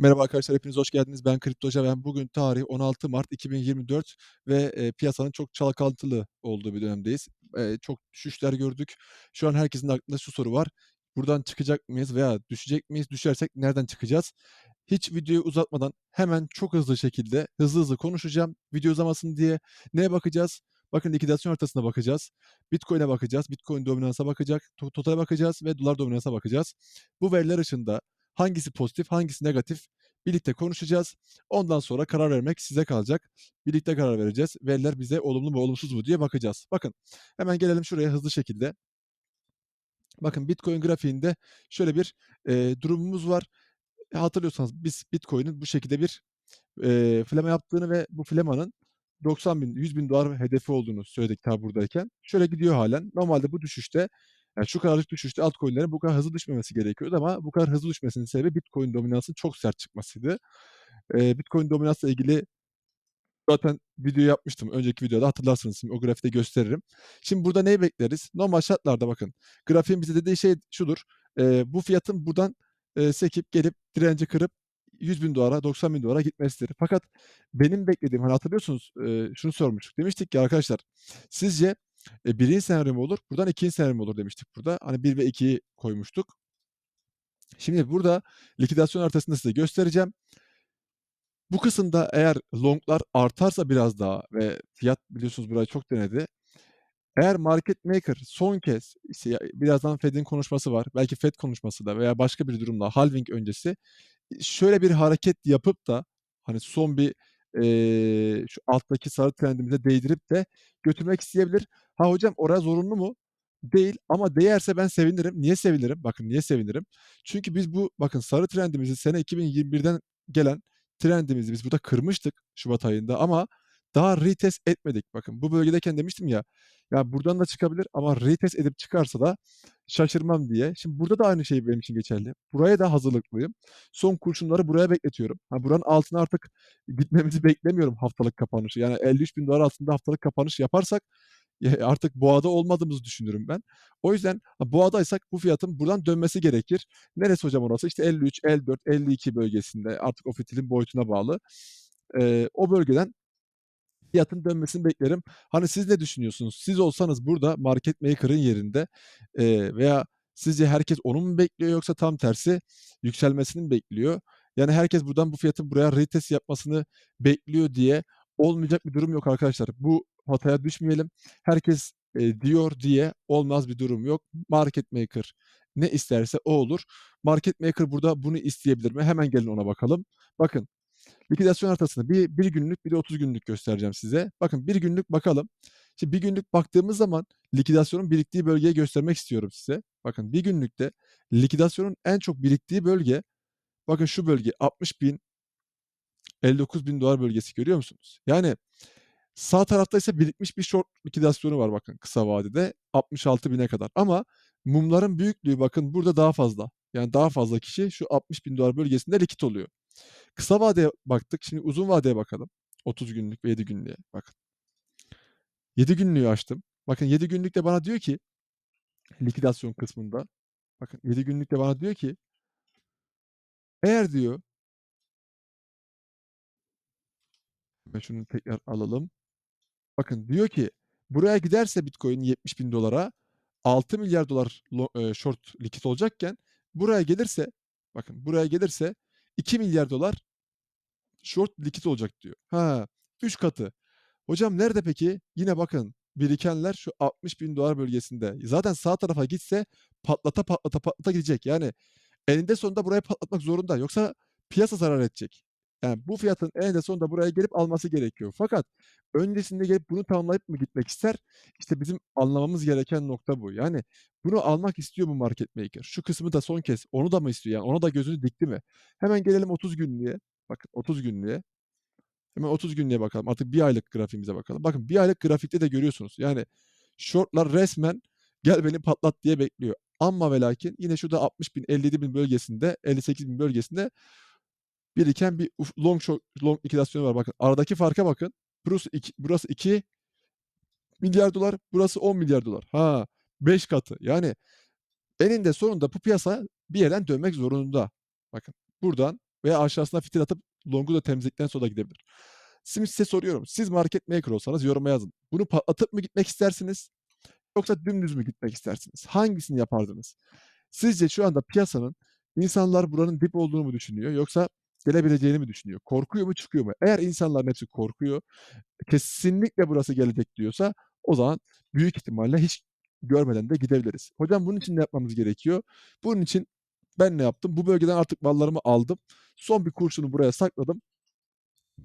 Merhaba arkadaşlar, hepiniz hoş geldiniz. Ben Kripto Hoca. Ben bugün tarih 16 Mart 2024 ve, eee, piyasanın çok çalkantılı olduğu bir dönemdeyiz. Eee, çok düşüşler gördük. Şu an herkesin aklında şu soru var: Buradan çıkacak mıyız veya düşecek miyiz? Düşersek nereden çıkacağız? Hiç videoyu uzatmadan hemen çok hızlı şekilde, hızlı hızlı konuşacağım video uzamasın diye. Neye bakacağız? Bakın likidasyon haritasına bakacağız. Bitcoin'e bakacağız. Bitcoin dominansa bakacak, to totale bakacağız ve dolar dominansa bakacağız. Bu veriler ışığında hangisi pozitif, hangisi negatif birlikte konuşacağız. Ondan sonra karar vermek size kalacak. Birlikte karar vereceğiz. Veriler bize olumlu mu, olumsuz mu diye bakacağız. Bakın, hemen gelelim şuraya hızlı şekilde. Bakın Bitcoin grafiğinde şöyle bir, eee, durumumuz var. E, hatırlıyorsanız biz Bitcoin'in bu şekilde bir, eee, flama yaptığını ve bu flamanın $90.000 $100.000 hedefi olduğunu söyledik ta buradayken. Şöyle gidiyor hâlen. Normalde bu düşüşte, yani şu kadarlık düşüşte altcoin'lerin bu kadar hızlı düşmemesi gerekiyordu ama bu kadar hızlı düşmesinin sebebi Bitcoin dominansının çok sert çıkmasıydı. Eee, Bitcoin dominansla ilgili zaten video yapmıştım. Önceki videoda hatırlarsınız. Şimdi o grafikte gösteririm. Şimdi burada neyi bekleriz? Normal şartlarda bakın, grafiğin bize dediği şey şudur: Eee, bu fiyatın buradan, eee, sekip gelip direnci kırıp $100.000'a, $90.000'a gitmesidir. Fakat benim beklediğim, hani, hatırlıyorsunuz, eee, şunu sormuştuk. Demiştik ki arkadaşlar, sizce, eee, 1'inci senaryo mu olur, buradan 2'nci senaryo mu olur demiştik burada. Hani 1 ve 2'yi koymuştuk. Şimdi burada likidasyon haritasını size göstereceğim. Bu kısımda eğer long'lar artarsa biraz daha ve fiyat biliyorsunuz burayı çok denedi. Eğer market maker son kez, işte, birazdan Fed'in konuşması var. Belki Fed konuşması da veya başka bir durumda halving öncesi, şöyle bir hareket yapıp da, hani, son bir, eee, şu alttaki sarı trendimize değdirip de götürmek isteyebilir. Ha, hocam oraya zorunlu mu? Değil ama değerse ben sevinirim. Niye sevinirim? Bakın niye sevinirim? Çünkü biz bu bakın sarı trendimizi sene 2021'den gelen trendimizi biz burada kırmıştık şubat ayında ama daha retest etmedik. Bakın bu bölgedeyken demiştim ya, ya buradan da çıkabilir ama retest edip çıkarsa da şaşırmam diye. Şimdi burada da aynı şey benim için geçerli. Buraya da hazırlıklıyım. Son kurşunları buraya bekletiyorum. Ha, buranın altına artık gitmemizi beklemiyorum haftalık kapanışı. Yani $53.000 altında haftalık kapanış yaparsak, eee, artık boğada olmadığımızı düşünürüm ben. O yüzden boğadaysak bu fiyatın buradan dönmesi gerekir. Neresi hocam orası? İşte 53, 54, 52 bölgesinde artık o fitilin boyutuna bağlı. Eee, o bölgeden fiyatın dönmesini beklerim. Hani siz ne düşünüyorsunuz? Siz olsanız burada market maker'ın yerinde, eee, veya sizce herkes onu mu bekliyor yoksa tam tersi yükselmesini mi bekliyor? Yani herkes buradan bu fiyatın buraya retest yapmasını bekliyor diye olmayacak bir durum yok arkadaşlar. Bu hataya düşmeyelim. Herkes, eee, diyor diye olmaz bir durum yok. Market maker ne isterse o olur. Market maker burada bunu isteyebilir mi? Hemen gelin ona bakalım. Bakın, likidasyon haritasını bir 1 günlük bir de 30 günlük göstereceğim size. Bakın 1 günlük bakalım. Şimdi 1 günlük baktığımız zaman likidasyonun biriktiği bölgeyi göstermek istiyorum size. Bakın 1 günlükte likidasyonun en çok biriktiği bölge, bakın şu bölge 60.000 $59.000 bölgesi görüyor musunuz? Yani sağ tarafta ise birikmiş bir short likidasyonu var bakın kısa vadede 66.000'e kadar ama mumların büyüklüğü bakın burada daha fazla. Yani daha fazla kişi şu $60.000 bölgesinde likit oluyor. Kısa vadeye baktık. Şimdi uzun vadeye bakalım. 30 günlük ve 7 günlüğe bakın. 7 günlüğü açtım. Bakın 7 günlükte bana diyor ki likidasyon kısmında, bakın 7 günlükte bana diyor ki eğer diyor Hemen şunu tekrar alalım. Bakın diyor ki buraya giderse Bitcoin $70.000'a $6.000.000.000 lo eee, short likit olacakken buraya gelirse, bakın buraya gelirse $2.000.000.000 short likit olacak diyor. Ha, 3 katı. Hocam nerede peki? Yine bakın birikenler şu $60.000 bölgesinde. Zaten sağ tarafa gitse patlata, patlata, patlata gidecek. Yani eninde sonunda burayı patlatmak zorunda. Yoksa piyasa zarar edecek. Yani bu fiyatın eninde sonunda buraya gelip alması gerekiyor. Fakat öncesinde gelip bunu tamamlayıp mı gitmek ister? İşte bizim anlamamız gereken nokta bu. Yani bunu almak istiyor mu market maker? Şu kısmı da son kez onu da mı istiyor? Yani ona da gözünü dikti mi? Hemen gelelim 30 günlüğe. Bakın 30 günlüğe. Hemen 30 günlüğe bakalım. Artık 1 aylık grafiğimize bakalım. Bakın 1 aylık grafikte de görüyorsunuz. Yani short'lar resmen gel beni patlat diye bekliyor. Amma ve lakin yine şurada 60.000 57.000 bölgesinde, 58.000 bölgesinde biriken bir long short long likidasyonu var bakın. Aradaki farka bakın. Burası iki burası $2.000.000.000 burası $10.000.000.000. Ha, 5 katı. Yani eninde sonunda bu piyasa bir yerden dönmek zorunda. Bakın buradan veya aşağısına fitil atıp long'u da temizledikten sonra gidebilir. Şimdi size soruyorum. Siz market maker olsanız yoruma yazın. Bunu patlatıp mı gitmek istersiniz yoksa dümdüz mü gitmek istersiniz? Hangisini yapardınız? Sizce şu anda piyasanın insanlar buranın dip olduğunu mu düşünüyor yoksa gelebileceğini mi düşünüyor? Korkuyor mu, çıkıyor mu? Eğer insanların hepsi korkuyor, kesinlikle burası gelecek diyorsa o zaman büyük ihtimalle hiç görmeden de gidebiliriz. Hocam bunun için ne yapmamız gerekiyor? Bunun için ben ne yaptım? Bu bölgeden artık mallarımı aldım. Son bir kurşunu buraya sakladım.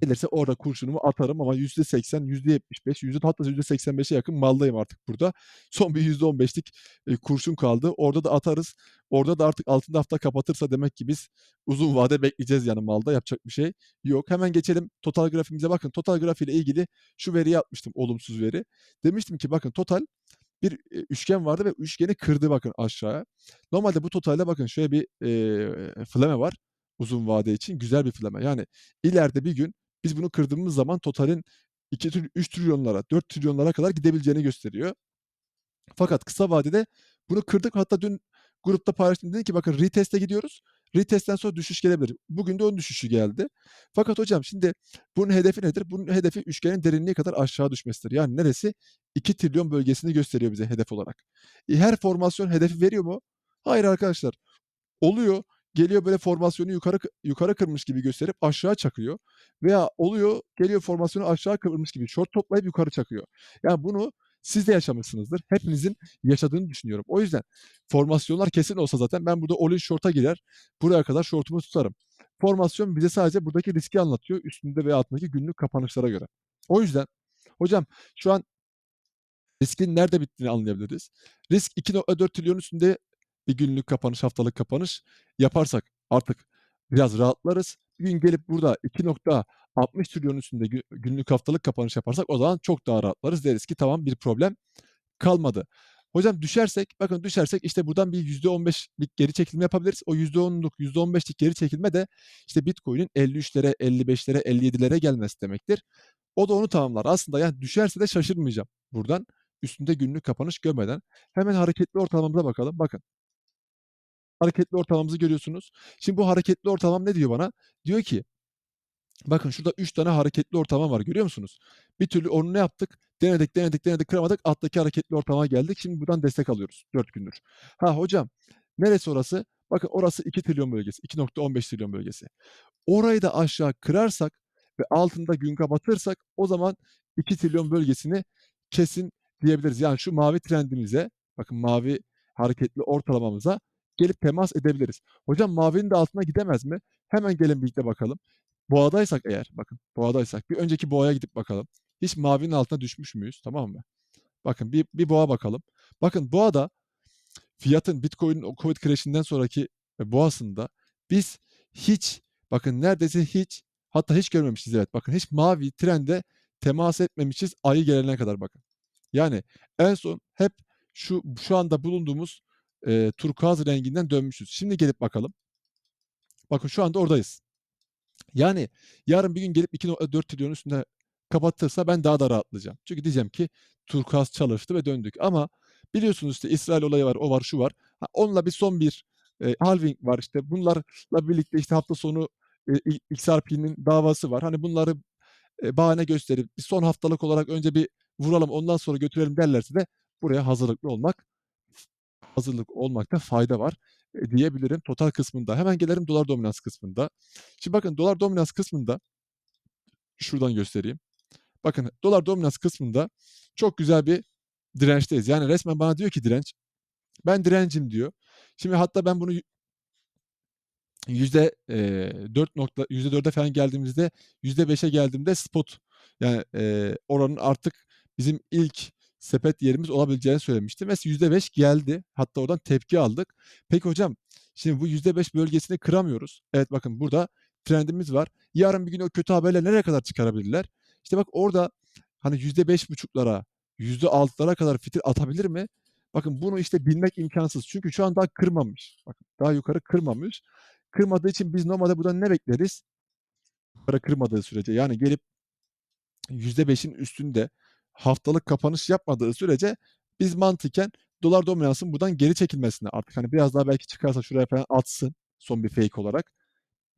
Gelirse orada kurşunumu atarım ama %80, %75, yüzde hatta %85'e yakın maldayım artık burada. Son bir %15'lik eee, kurşun kaldı. Orada da atarız. Orada da artık altında hafta kapatırsa demek ki biz uzun vade bekleyeceğiz yani malda. Yapacak bir şey yok. Hemen geçelim total grafiğimize. Bakın total grafiğiyle ilgili şu veriyi atmıştım, olumsuz veri. Demiştim ki bakın total bir, eee, üçgen vardı ve üçgeni kırdı bakın aşağıya. Normalde bu totalde bakın şöyle bir, eee, flame var uzun vade için. Güzel bir flame. Yani ileride bir gün biz bunu kırdığımız zaman totalin 2 tril 3 trilyonlara, 4 trilyonlara kadar gidebileceğini gösteriyor. Fakat kısa vadede bunu kırdık. Hatta dün grupta paylaştım. Dedim ki bakın retest'e gidiyoruz. Retest'ten sonra düşüş gelebilir. Bugün de onun düşüşü geldi. Fakat hocam şimdi bunun hedefi nedir? Bunun hedefi üçgenin derinliği kadar aşağı düşmesidir. Yani neresi? 2 trilyon bölgesini gösteriyor bize hedef olarak. E, her formasyon hedefi veriyor mu? Hayır arkadaşlar. Oluyor. Geliyor böyle formasyonu yukarı yukarı kırmış gibi gösterip aşağı çakıyor veya oluyor, geliyor formasyonu aşağı kırmış gibi short toplayıp yukarı çakıyor. Yani bunu siz de yaşamışsınızdır. Hepinizin yaşadığını düşünüyorum. O yüzden formasyonlar kesin olsa zaten ben burada all in short'a girer, buraya kadar short'umu tutarım. Formasyon bize sadece buradaki riski anlatıyor üstünde veya altındaki günlük kapanışlara göre. O yüzden hocam şu an riskin nerede bittiğini anlayabiliriz. Risk 2.4 trilyon üstünde bir günlük kapanış, haftalık kapanış yaparsak artık biraz rahatlarız. Bir gün gelip burada 2.60 trilyon üstünde gü günlük, haftalık kapanış yaparsak o zaman çok daha rahatlarız. Deriz ki tamam bir problem kalmadı. Hocam düşersek, bakın düşersek işte buradan bir %15'lik geri çekilme yapabiliriz. O %10'luk, %15'lik geri çekilme de işte Bitcoin'in 53'lere, 55'lere, 57'lere gelmesi demektir. O da onu tamamlar. Aslında yani düşerse de şaşırmayacağım buradan. Üstünde günlük kapanış görmeden. Hemen hareketli ortalamamıza bakalım. Bakın. Hareketli ortalamamızı görüyorsunuz. Şimdi bu hareketli ortalamam ne diyor bana? Diyor ki bakın şurada 3 tane hareketli ortalama var görüyor musunuz? Bir türlü onu ne yaptık? Denedik, denedik, denedik, kıramadık. Alttaki hareketli ortalamaya geldik. Şimdi buradan destek alıyoruz 4 gündür. Ha hocam neresi orası? Bakın orası 2 trilyon bölgesi, 2.15 trilyon bölgesi. Orayı da aşağı kırarsak ve altında gün kapatırsak o zaman 2 trilyon bölgesini kesin diyebiliriz. Yani şu mavi trendimize, bakın mavi hareketli ortalamamıza gelip temas edebiliriz. Hocam mavinin de altına gidemez mi? Hemen gelin birlikte bakalım. Boğadaysak eğer, bakın boğadaysak bir önceki boğaya gidip bakalım. Hiç mavinin altına düşmüş müyüz? Tamam mı? Bakın bir, bir boğa bakalım. Bakın boğada fiyatın Bitcoin'in Covid crash'inden sonraki e, boğasında biz hiç bakın neredeyse hiç hatta hiç görmemişiz evet bakın hiç mavi trende temas etmemişiz ayı gelene kadar bakın. Yani en son hep şu şu anda bulunduğumuz eee, turkuaz renginden dönmüşüz. Şimdi gelip bakalım. Bakın şu anda oradayız. Yani yarın bir gün gelip 2.4 trilyonun üstünde kapatırsa ben daha da rahatlayacağım. Çünkü diyeceğim ki turkuaz çalıştı ve döndük. Ama biliyorsunuz işte İsrail olayı var, o var, şu var. Ha, onunla bir son bir eee, halving var işte. Bunlarla birlikte işte hafta sonu i XRP'nin davası var. Hani bunları eee, bahane gösterip bir son haftalık olarak önce bir vuralım ondan sonra götürelim derlerse de buraya hazırlıklı olmak hazırlık olmakta fayda var, eee, diyebilirim total kısmında. Hemen gelelim dolar dominans kısmında. Şimdi bakın dolar dominans kısmında şuradan göstereyim. Bakın dolar dominans kısmında çok güzel bir dirençteyiz. Yani resmen bana diyor ki direnç, ben direncim diyor. Şimdi hatta ben bunu yüzde eee, 4 nokta %4'e falan geldiğimizde %5'e geldiğimde spot yani eee, oranın artık bizim ilk sepet yerimiz olabileceğini söylemiştim ve %5 geldi. Hatta oradan tepki aldık. Peki hocam şimdi bu %5 bölgesini kıramıyoruz. Evet bakın burada trendimiz var. Yarın bir gün o kötü haberle nereye kadar çıkarabilirler? İşte bak orada hani %5.5'lara, %6'lara kadar fitil atabilir mi? Bakın bunu işte bilmek imkansız. Çünkü şu an daha kırmamış. Bakın daha yukarı kırmamış. Kırmadığı için biz normalde buradan ne bekleriz? Yukarı kırmadığı sürece yani gelip %5'in üstünde haftalık kapanış yapmadığı sürece biz mantıken dolar dominansın buradan geri çekilmesini artık hani biraz daha belki çıkarsa şuraya falan atsın son bir fake olarak.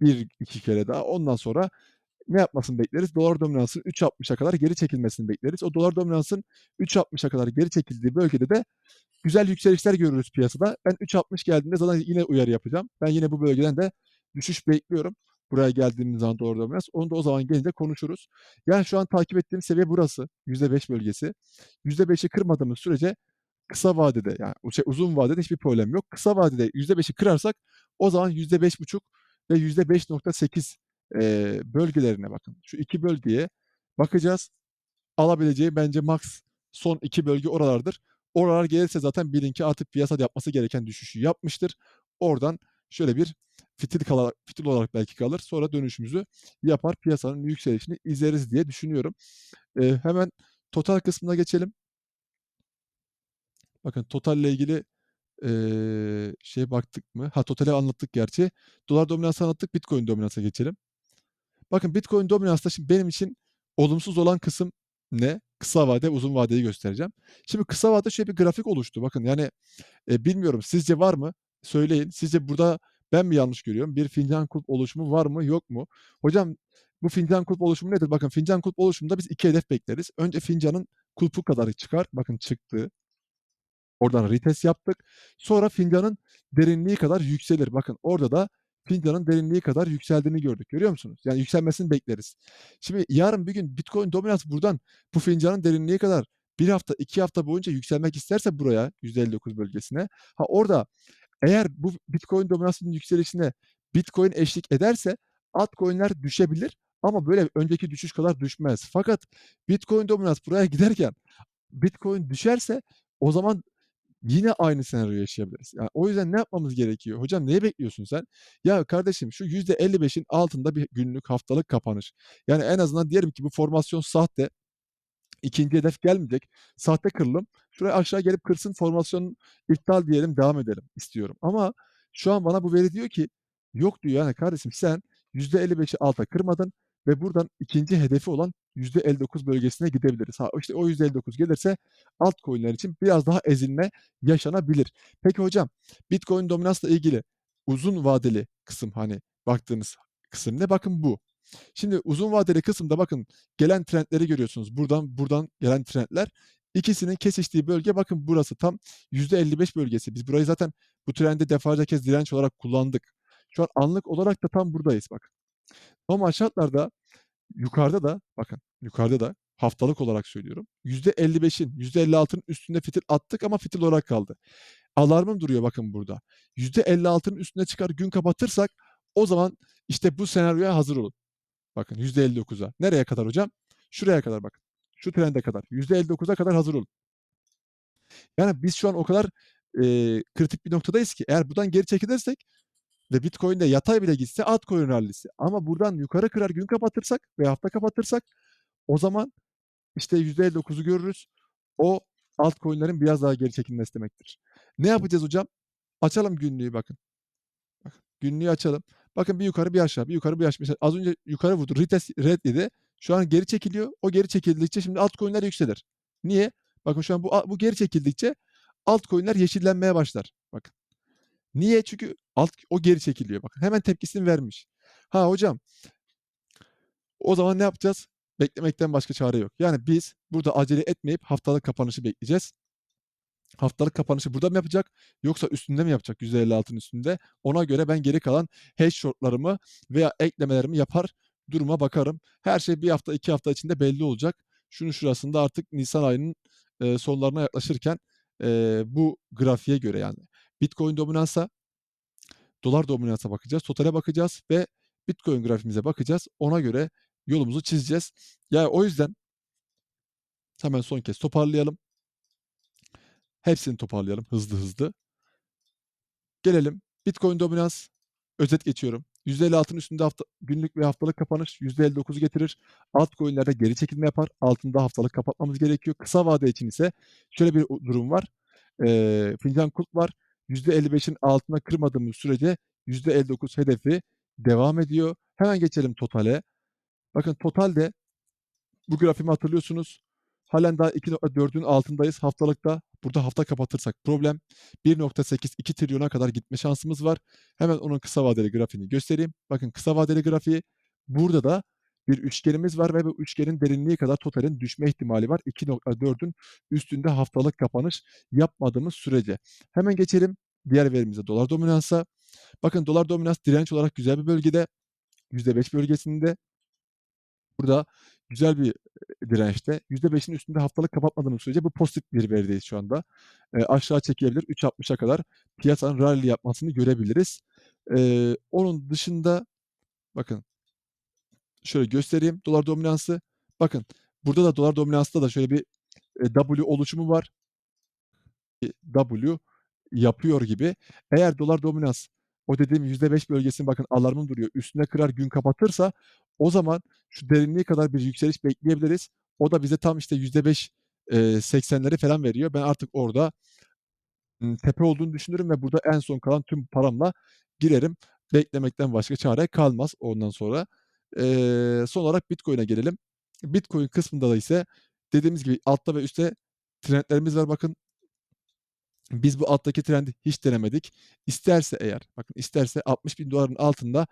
1-2 kere daha. Ondan sonra ne yapmasını bekleriz? Dolar dominansının 3.60'a kadar geri çekilmesini bekleriz. O dolar dominansının 3.60'a kadar geri çekildiği bölgede de güzel yükselişler görürüz piyasada. Ben 3.60 geldiğinde zaten yine uyarı yapacağım. Ben yine bu bölgeden de düşüş bekliyorum. Buraya geldiğimiz zaman dolar dominans. Onu da o zaman gelince konuşuruz. Yani şu an takip ettiğim seviye burası. %5 bölgesi. %5'i kırmadığımız sürece kısa vadede yani şey uzun vadede hiçbir problem yok. Kısa vadede %5'i kırarsak o zaman %5.5 ve %5.8 eee, bölgelerine bakın. Şu 2 bölgeye bakacağız. Alabileceği bence maks son 2 bölge oralardır. Oralar gelirse zaten bilin ki artık piyasada yapması gereken düşüşü yapmıştır. Oradan şöyle bir fitil kala fitil olarak belki kalır. Sonra dönüşümüzü yapar. Piyasanın yükselişini izleriz diye düşünüyorum. Eee, hemen total kısmına geçelim. Bakın totalle ilgili, eee, şeye baktık mı? Ha, totali anlattık gerçi. Dolar dominansı anlattık. Bitcoin dominansa geçelim. Bakın Bitcoin dominansta şimdi benim için olumsuz olan kısım ne? Kısa vade, uzun vadeyi göstereceğim. Şimdi kısa vade şöyle bir grafik oluştu. Bakın yani, eee, bilmiyorum sizce var mı? Söyleyin. Sizce burada ben mi yanlış görüyorum? Bir fincan kulp oluşumu var mı, yok mu? Hocam bu fincan kulp oluşumu nedir? Bakın fincan kulp oluşumunda biz 2 hedef bekleriz. Önce fincanın kulpu kadarı çıkar. Bakın çıktı. Oradan retest yaptık. Sonra fincanın derinliği kadar yükselir. Bakın orada da fincanın derinliği kadar yükseldiğini gördük. Görüyor musunuz? Yani yükselmesini bekleriz. Şimdi yarın bir gün Bitcoin dominansı buradan bu fincanın derinliği kadar 1 hafta, 2 hafta boyunca yükselmek isterse buraya %59 bölgesine, ha orada eğer bu Bitcoin dominansının yükselişine Bitcoin eşlik ederse altcoin'ler düşebilir ama böyle önceki düşüş kadar düşmez. Fakat Bitcoin dominans buraya giderken Bitcoin düşerse o zaman yine aynı senaryoyu yaşayabiliriz. Yani o yüzden ne yapmamız gerekiyor? Hocam neyi bekliyorsun sen? Ya kardeşim şu %55'in altında bir günlük, haftalık kapanış. Yani en azından diyelim ki bu formasyon sahte. 2'nci hedef gelmeyecek. Sahte kırılım. Şuraya aşağı gelip kırsın, formasyon iptal diyelim, devam edelim istiyorum. Ama şu an bana bu veri diyor ki yok diyor yani kardeşim sen %55'i alta kırmadın ve buradan 2'nci hedefi olan %59 bölgesine gidebiliriz. Ha, işte o %59 gelirse altcoin'ler için biraz daha ezilme yaşanabilir. Peki hocam Bitcoin dominansla ilgili uzun vadeli kısım hani baktığınız kısım ne? Bakın bu. Şimdi uzun vadeli kısımda bakın gelen trendleri görüyorsunuz. Buradan buradan gelen trendler. İkisinin kesiştiği bölge bakın burası tam %55 bölgesi. Biz burayı zaten bu trendi defalarca kez direnç olarak kullandık. Şu an anlık olarak da tam buradayız bakın. Normal şartlarda yukarıda da bakın yukarıda da haftalık olarak söylüyorum. %55'in %56'nın üstünde fitil attık ama fitil olarak kaldı. Alarmım duruyor bakın burada. %56'nın üstüne çıkar gün kapatırsak o zaman işte bu senaryoya hazır olun. Bakın %59'a. Nereye kadar hocam? Şuraya kadar bakın. Şu trende kadar. %59'a kadar hazır olun. Yani biz şu an o kadar, eee, kritik bir noktadayız ki eğer buradan geri çekilirsek ve Bitcoin'de yatay bile gitse altcoin rallisi ama buradan yukarı kırar gün kapatırsak ve hafta kapatırsak o zaman işte %59'u görürüz. O altcoin'lerin biraz daha geri çekilmesi demektir. Ne yapacağız hocam? Açalım günlüğü bakın. Bakın günlüğü açalım. Bakın bir yukarı bir aşağı, bir yukarı bir aşağı. Mesela az önce yukarı vurdu. Retest red dedi. Şu an geri çekiliyor. O geri çekildikçe şimdi altcoin'ler yükselir. Niye? Bakın şu an bu bu geri çekildikçe altcoin'ler yeşillenmeye başlar. Bakın. Niye? Çünkü alt o geri çekiliyor. Bakın hemen tepkisini vermiş. Ha hocam o zaman ne yapacağız? Beklemekten başka çare yok. Yani biz burada acele etmeyip haftalık kapanışı bekleyeceğiz. Haftalık kapanışı burada mı yapacak yoksa üstünde mi yapacak %56'nın üstünde? Ona göre ben geri kalan hedge short'larımı veya eklemelerimi yapar, duruma bakarım. Her şey 1 hafta, 2 hafta içinde belli olacak. Şunun şurasında artık nisan ayının, eee, sonlarına yaklaşırken, eee, bu grafiğe göre yani Bitcoin dominansa dolar dominansa bakacağız, totale bakacağız ve Bitcoin grafiğimize bakacağız. Ona göre yolumuzu çizeceğiz. Ya o yüzden hemen son kez toparlayalım. Hepsini toparlayalım hızlı hızlı. Gelelim Bitcoin dominans, özet geçiyorum. %56'nın üstünde hafta günlük ve haftalık kapanış %59'u getirir. Altcoin'lerde geri çekilme yapar. Altında haftalık kapatmamız gerekiyor. Kısa vade için ise şöyle bir durum var. Eee, fincan kulp var. %55'in altına kırmadığımız sürece %59 hedefi devam ediyor. Hemen geçelim totale. Bakın totalde bu grafiğimi hatırlıyorsunuz. Hâlen daha 2.4'ün altındayız haftalıkta. Burada hafta kapatırsak problem. 1.8-2 trilyona kadar gitme şansımız var. Hemen onun kısa vadeli grafiğini göstereyim. Bakın kısa vadeli grafiği burada da bir üçgenimiz var ve bu üçgenin derinliği kadar totalin düşme ihtimali var. 2.4'ün üstünde haftalık kapanış yapmadığımız sürece. Hemen geçelim diğer verimize dolar dominansa. Bakın dolar dominans direnç olarak güzel bir bölgede. %5 bölgesinde. Burada güzel bir, dirençte. %5'in üstünde haftalık kapatmadığımız sürece bu pozitif bir verideyiz şu anda. Eee, aşağı çekilebilir. 3.60'a kadar piyasanın rally yapmasını görebiliriz. Eee, onun dışında bakın şöyle göstereyim dolar dominansı. Bakın burada da dolar dominansta da şöyle bir, W oluşumu var. W yapıyor gibi. Eğer dolar dominans o dediğim %5 bölgesini bakın alarmım duruyor. Üstüne kırar gün kapatırsa o zaman şu derinliği kadar bir yükseliş bekleyebiliriz. O da bize tam işte %5, eee, 80'leri falan veriyor. Ben artık orada tepe olduğunu düşünürüm ve burada en son kalan tüm paramla girerim. Beklemekten başka çare kalmaz ondan sonra. Eee, son olarak Bitcoin'e gelelim. Bitcoin kısmında da ise dediğimiz gibi altta ve üstte trendlerimiz var bakın. Biz bu alttaki trendi hiç denemedik. İsterse eğer, bakın isterse $60.000'ın altında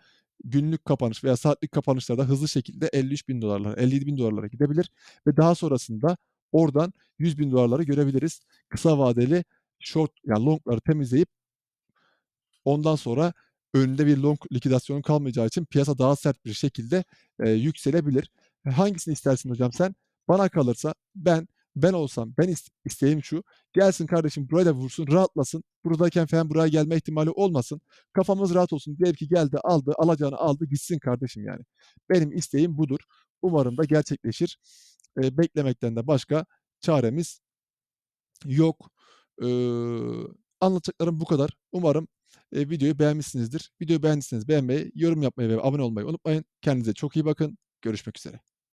günlük kapanış veya saatlik kapanışlarda hızlı şekilde $53.000'lara, $57.000'lara gidebilir ve daha sonrasında oradan $100.000'ları görebiliriz. Kısa vadeli short yani long'ları temizleyip ondan sonra önünde bir long likidasyonun kalmayacağı için piyasa daha sert bir şekilde, eee, yükselebilir. E, hangisini istersin hocam sen? Bana kalırsa ben ben olsam ben is isteğim şu: Gelsin kardeşim buraya da vursun, rahatlasın. Buradayken falan buraya gelme ihtimali olmasın. Kafamız rahat olsun. Diyelim ki geldi, aldı, alacağını aldı, gitsin kardeşim yani. Benim isteğim budur. Umarım da gerçekleşir. Eee, beklemekten de başka çaremiz yok. Iıı, anlatacaklarım bu kadar. Umarım, eee, videoyu beğenmişsinizdir. Videoyu beğendiyseniz beğenmeyi, yorum yapmayı ve abone olmayı unutmayın. Kendinize çok iyi bakın. Görüşmek üzere.